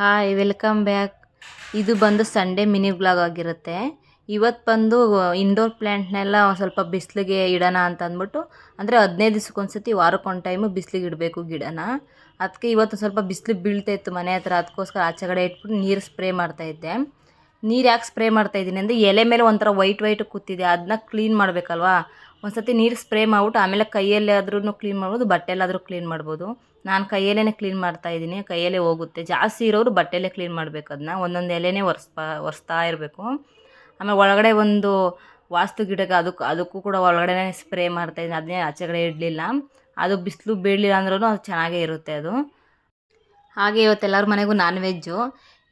Hi welcome back ಇದು ಬಂದು Sunday mini vlog ಆಗಿರುತ್ತೆ. ಇವತ್ತು ಬಂದು ಇಂಡೋರ್ ಪ್ಲ್ಯಾಂಟ್ನೆಲ್ಲ ಸ್ವಲ್ಪ ಬಿಸಿಲಿಗೆ ಇಡೋಣ ಅಂತ ಅಂದ್ಬಿಟ್ಟು, ಅಂದರೆ ಹದಿನೈದು ದಿವ್ಸಕ್ಕೊಂದ್ಸತಿ ವಾರಕ್ಕೊಂದು ಟೈಮು ಬಿಸಿಲಿಗೆ ಇಡಬೇಕು ಗಿಡನ. ಅದಕ್ಕೆ ಇವತ್ತು ಸ್ವಲ್ಪ ಬಿಸಿಲು ಬೀಳ್ತಾ ಇತ್ತು ಮನೆ ಹತ್ರ. ಅದಕ್ಕೋಸ್ಕರ ಆಚೆಗಡೆ ಇಟ್ಬಿಟ್ಟು ನೀರು ಸ್ಪ್ರೇ ಮಾಡ್ತಾಯಿದ್ದೆ ನೀರು ಯಾಕೆ ಸ್ಪ್ರೇ ಮಾಡ್ತಾ ಇದ್ದೀನಿ ಅಂದರೆ ಎಲೆ ಮೇಲೆ ಒಂಥರ ವೈಟ್ ವೈಟ್ ಕೂತಿದೆ ಅದನ್ನ ಕ್ಲೀನ್ ಮಾಡಬೇಕಲ್ವಾ? ಒಂದು ಸರ್ತಿ ನೀರು ಸ್ಪ್ರೇ ಮಾಡ್ಬಿಟ್ಟು ಆಮೇಲೆ ಕೈಯಲ್ಲೇ ಆದ್ರೂ ಕ್ಲೀನ್ ಮಾಡ್ಬೋದು, ಬಟ್ಟೆಲ್ಲಾದರೂ ಕ್ಲೀನ್ ಮಾಡ್ಬೋದು. ನಾನು ಕೈಯಲ್ಲೇ ಕ್ಲೀನ್ ಮಾಡ್ತಾ ಇದ್ದೀನಿ, ಕೈಯಲ್ಲೇ ಹೋಗುತ್ತೆ. ಜಾಸ್ತಿ ಇರೋರು ಬಟ್ಟೆಲ್ಲೇ ಕ್ಲೀನ್ ಮಾಡಬೇಕು ಅದನ್ನ ಒಂದೊಂದು ಎಲೆನೇ ಒರೆಸ್ಪಾ, ಒರೆಸ್ತಾ ಇರಬೇಕು. ಆಮೇಲೆ ಒಳಗಡೆ ಒಂದು ವಾಸ್ತು ಗಿಡಕ್ಕೆ ಅದಕ್ಕೆ, ಅದಕ್ಕೂ ಕೂಡ ಒಳಗಡೆ ಸ್ಪ್ರೇ ಮಾಡ್ತಾ ಇದ್ದೀನಿ ಅದನ್ನೇ ಆಚೆಗಡೆ ಇಡಲಿಲ್ಲ. ಅದು ಬಿಸಿಲು ಬೀಳಲಿಲ್ಲ ಅಂದ್ರೂ ಅದು ಚೆನ್ನಾಗೇ ಇರುತ್ತೆ ಅದು. ಹಾಗೆ ಇವತ್ತೆಲ್ಲರ ಮನೆಗೂ ನಾನ್ ವೆಜ್ಜು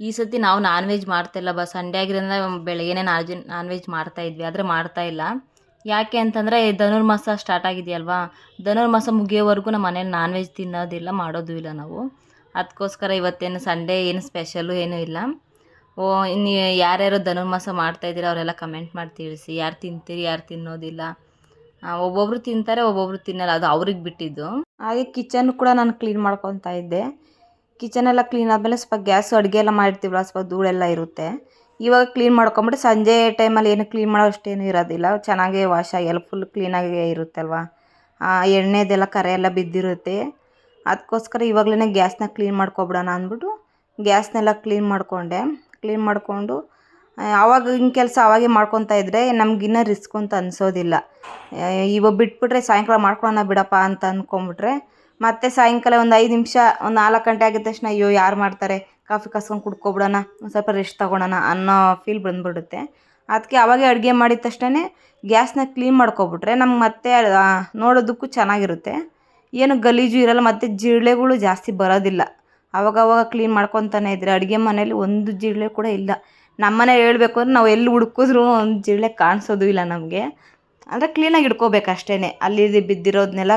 ಈ ಸತಿ ನಾವು ನಾನ್ ವೆಜ್ ಮಾಡ್ತಾಯಿಲ್ಲ ಬಾ ಸಂಡೇ ಆಗಿರೋದ್ರಿಂದ ಬೆಳಗ್ಗೆನೇ ನಾಜ್ ನಾನ್ ವೆಜ್ ಮಾಡ್ತಾಯಿದ್ವಿ ಆದರೆ ಮಾಡ್ತಾಯಿಲ್ಲ ಯಾಕೆ ಅಂತಂದರೆ ಧನುರ್ಮಾಸ ಸ್ಟಾರ್ಟ್ ಆಗಿದೆಯಲ್ವಾ? ಧನುರ್ಮಾಸ ಮುಗಿಯೋವರೆಗೂ ನಮ್ಮ ಮನೇಲಿ ನಾನ್ ವೆಜ್ ತಿನ್ನೋದಿಲ್ಲ, ಮಾಡೋದು ಇಲ್ಲ ನಾವು. ಅದಕ್ಕೋಸ್ಕರ ಇವತ್ತೇನು ಸಂಡೇ ಏನು ಸ್ಪೆಷಲ್ಲು ಏನೂ ಇಲ್ಲ. ಓ, ಇನ್ನು ಯಾರ್ಯಾರು ಧನುರ್ಮಾಸ ಮಾಡ್ತಾಯಿದ್ದೀರ ಅವರೆಲ್ಲ ಕಮೆಂಟ್ ಮಾಡಿ ತಿಳಿಸಿ. ಯಾರು ತಿಂತೀರಿ, ಯಾರು ತಿನ್ನೋದಿಲ್ಲ. ಒಬ್ಬೊಬ್ರು ತಿಂತಾರೆ, ಒಬ್ಬೊಬ್ರು ತಿನ್ನಲ್ಲ, ಅದು ಅವ್ರಿಗೆ ಬಿಟ್ಟಿದ್ದು. ಹಾಗೆ ಕಿಚನ್ ಕೂಡ ನಾನು ಕ್ಲೀನ್ ಮಾಡ್ಕೊತಾ ಇದ್ದೆ. ಕಿಚನ್ ಎಲ್ಲ ಕ್ಲೀನ್ ಆದಮೇಲೆ ಸ್ವಲ್ಪ ಗ್ಯಾಸ್ ಅಡುಗೆ ಎಲ್ಲ ಮಾಡಿರ್ತೀವಲ್ಲ, ಸ್ವಲ್ಪ ಧೂಳೆಲ್ಲ ಇರುತ್ತೆ. ಇವಾಗ ಕ್ಲೀನ್ ಮಾಡ್ಕೊಂಬಿಟ್ಟು ಸಂಜೆ ಟೈಮಲ್ಲಿ ಏನು ಕ್ಲೀನ್ ಮಾಡೋ ಅಷ್ಟೇನು ಇರೋದಿಲ್ಲ. ಚೆನ್ನಾಗೆ ವಾಶ್ ಆಗಿಲ್ಲ ಫುಲ್ ಕ್ಲೀನಾಗೇ ಇರುತ್ತಲ್ವ? ಎಣ್ಣೆದೆಲ್ಲ ಕರೆ ಎಲ್ಲ ಬಿದ್ದಿರುತ್ತೆ. ಅದಕ್ಕೋಸ್ಕರ ಇವಾಗಲೇ ಗ್ಯಾಸ್ನ ಕ್ಲೀನ್ ಮಾಡ್ಕೊಬಿಡೋಣ ಅಂದ್ಬಿಟ್ಟು ಗ್ಯಾಸ್ನೆಲ್ಲ ಕ್ಲೀನ್ ಮಾಡಿಕೊಂಡೆ. ಕ್ಲೀನ್ ಮಾಡಿಕೊಂಡು ಆವಾಗ ಹಿಂಗೆ ಕೆಲಸ ಆವಾಗೇ ಮಾಡ್ಕೊತಾ ಇದ್ದರೆ ನಮಗಿನ್ನ ರಿಸ್ಕ್ ಅಂತ ಅನಿಸೋದಿಲ್ಲ. ಇವಾಗ ಬಿಟ್ಬಿಟ್ರೆ ಸಾಯಂಕಾಲ ಮಾಡ್ಕೊಳ್ಳೋಣ ಬಿಡಪ್ಪ ಅಂತ ಅಂದ್ಕೊಂಬಿಟ್ರೆ ಮತ್ತೆ ಸಾಯಂಕಾಲ ಒಂದು ಐದು ನಿಮಿಷ, ಒಂದು ನಾಲ್ಕು ಗಂಟೆ ಆಗಿದ ತಕ್ಷಣ ಅಯ್ಯೋ ಯಾರು ಮಾಡ್ತಾರೆ? ಕಾಫಿ ಕಸ್ಕೊಂಡು ಕುಡ್ಕೊಬಿಡೋಣ, ಒಂದು ಸ್ವಲ್ಪ ರೆಸ್ಟ್ ತೊಗೊಳೋಣ ಅನ್ನೋ ಫೀಲ್ ಬಂದುಬಿಡುತ್ತೆ. ಅದಕ್ಕೆ ಅವಾಗೇ ಅಡುಗೆ ಮಾಡಿದ ತಕ್ಷಣ ಗ್ಯಾಸ್ನ ಕ್ಲೀನ್ ಮಾಡ್ಕೊಬಿಟ್ರೆ ನಮ್ಗೆ ಮತ್ತೆ ನೋಡೋದಕ್ಕೂ ಚೆನ್ನಾಗಿರುತ್ತೆ. ಏನು ಗಲೀಜು ಇರಲ್ಲ, ಮತ್ತು ಜಿರಳೆಗಳು ಜಾಸ್ತಿ ಬರೋದಿಲ್ಲ. ಅವಾಗವಾಗ ಕ್ಲೀನ್ ಮಾಡ್ಕೊತಾನೆ ಇದ್ದರೆ ಅಡುಗೆ ಮನೇಲಿ ಒಂದು ಜಿರಳೆ ಕೂಡ ಇಲ್ಲ. ನಮ್ಮನೆ ಹೇಳ್ಬೇಕು ಅಂದ್ರೆ ನಾವು ಎಲ್ಲಿ ಹುಡುಕಿದ್ರು ಒಂದು ಜಿರಳೆ ಕಾಣಿಸೋದು ಇಲ್ಲ ನಮಗೆ. ಅಂದರೆ ಕ್ಲೀನಾಗಿ ಇಟ್ಕೋಬೇಕು ಅಷ್ಟೇ ಅಲ್ಲಿ ಬಿದ್ದಿರೋದನ್ನೆಲ್ಲ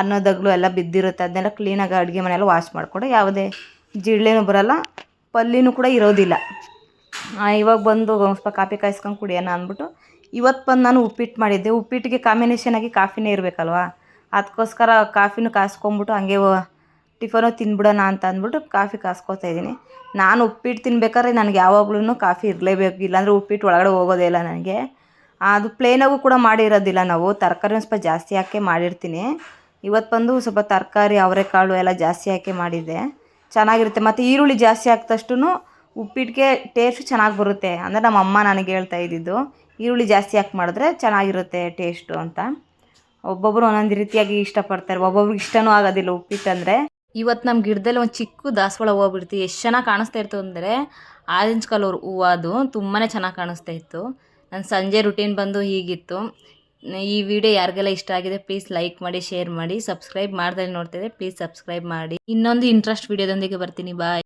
ಅನ್ನೋದಗ್ಲು ಎಲ್ಲ ಬಿದ್ದಿರುತ್ತೆ, ಅದನ್ನೆಲ್ಲ ಕ್ಲೀನಾಗಿ ಅಡುಗೆ ಮನೆಯೆಲ್ಲ ವಾಶ್ ಮಾಡಿಕೊಂಡು ಯಾವುದೇ ಜಿರಳೆನೂ ಬರೋಲ್ಲ, ಪಲ್ಲಿನೂ ಕೂಡ ಇರೋದಿಲ್ಲ. ಇವಾಗ ಬಂದು ಸ್ವಲ್ಪ ಕಾಫಿ ಕಾಯಿಸ್ಕೊಂಡು ಕುಡಿಯೋಣ ಅಂದ್ಬಿಟ್ಟು ಇವತ್ತು ಬಂದು ನಾನು ಉಪ್ಪಿಟ್ಟು ಮಾಡಿದ್ದೆ. ಉಪ್ಪಿಟ್ಟಿಗೆ ಕಾಂಬಿನೇಷನ್ ಆಗಿ ಕಾಫಿನೇ ಇರಬೇಕಲ್ವಾ? ಅದಕ್ಕೋಸ್ಕರ ಕಾಫಿನೂ ಕಾಸ್ಕೊಂಬಿಟ್ಟು ಹಂಗೆ ಟಿಫನು ತಿನ್ಬಿಡೋಣ ಅಂತ ಅಂದ್ಬಿಟ್ಟು ಕಾಫಿ ಕಾಸ್ಕೊತಾ ಇದ್ದೀನಿ. ನಾನು ಉಪ್ಪಿಟ್ಟು ತಿನ್ಬೇಕಾದ್ರೆ ನನಗೆ ಯಾವಾಗ್ಲೂ ಕಾಫಿ ಇರಲೇಬೇಕು, ಇಲ್ಲಾಂದರೆ ಉಪ್ಪಿಟ್ಟು ಒಳಗಡೆ ಹೋಗೋದೇ ಇಲ್ಲ ನನಗೆ. ಅದು ಪ್ಲೇನಾಗೂ ಕೂಡ ಮಾಡಿರೋದಿಲ್ಲ ನಾವು ತರಕಾರಿ ಸ್ವಲ್ಪ ಜಾಸ್ತಿ ಹಾಕಿ ಮಾಡಿರ್ತೀನಿ. ಇವತ್ತು ಬಂದು ಸ್ವಲ್ಪ ತರಕಾರಿ, ಅವರೆಕಾಳು ಎಲ್ಲ ಜಾಸ್ತಿ ಹಾಕಿ ಮಾಡಿದ್ದೆ. ಚೆನ್ನಾಗಿರುತ್ತೆ. ಮತ್ತು ಈರುಳ್ಳಿ ಜಾಸ್ತಿ ಹಾಕ್ದಷ್ಟು ಉಪ್ಪಿಟ್ಟಿಗೆ ಟೇಸ್ಟ್ ಚೆನ್ನಾಗಿ ಬರುತ್ತೆ ಅಂದರೆ ನಮ್ಮ ಅಮ್ಮ ನನಗೆ ಹೇಳ್ತಾ ಇದ್ದಿದ್ದು. ಈರುಳ್ಳಿ ಜಾಸ್ತಿ ಹಾಕಿ ಮಾಡಿದ್ರೆ ಚೆನ್ನಾಗಿರುತ್ತೆ ಟೇಸ್ಟು ಅಂತ. ಒಬ್ಬೊಬ್ಬರು ಒಂದೊಂದು ರೀತಿಯಾಗಿ ಇಷ್ಟಪಡ್ತಾರೆ. ಒಬ್ಬೊಬ್ರಿಗೆ ಇಷ್ಟನೂ ಆಗೋದಿಲ್ಲ ಉಪ್ಪಿಟ್ಟು ಅಂದರೆ. ಇವತ್ತು ನಮ್ಮ ಗಿಡದಲ್ಲಿ ಒಂದು ಚಿಕ್ಕ ದಾಸವಾಳ ಹೂವು ಬಿಡ್ತು. ಎಷ್ಟು ಚೆನ್ನಾಗಿ ಕಾಣಿಸ್ತಾ ಇತ್ತು ಅಂದರೆ ಆರೆಂಜ್ ಕಲರ್ ಹೂವು ಅದು. ತುಂಬಾ ಚೆನ್ನಾಗಿ ಕಾಣಿಸ್ತಾ ಇತ್ತು. ನನ್ನ ಸಂಜೆ ರುಟೀನ್ ಬಂದು ಹೀಗಿತ್ತು. ಈ ವಿಡಿಯೋ ಯಾರಿಗೆಲ್ಲ ಇಷ್ಟ ಆಗಿದೆ ಪ್ಲೀಸ್ ಲೈಕ್ ಮಾಡಿ ಶೇರ್ ಮಾಡಿ ಸಬ್ಸ್ಕ್ರೈಬ್ ಮಾಡ್ದಲ್ಲಿ ನೋಡ್ತಿದ್ರೆ ಪ್ಲೀಸ್ ಸಬ್ಸ್ಕ್ರೈಬ್ ಮಾಡಿ. ಇನ್ನೊಂದು ಇಂಟ್ರೆಸ್ಟ್ ವಿಡಿಯೋದೊಂದಿಗೆ ಬರ್ತೀನಿ. ಬಾಯ್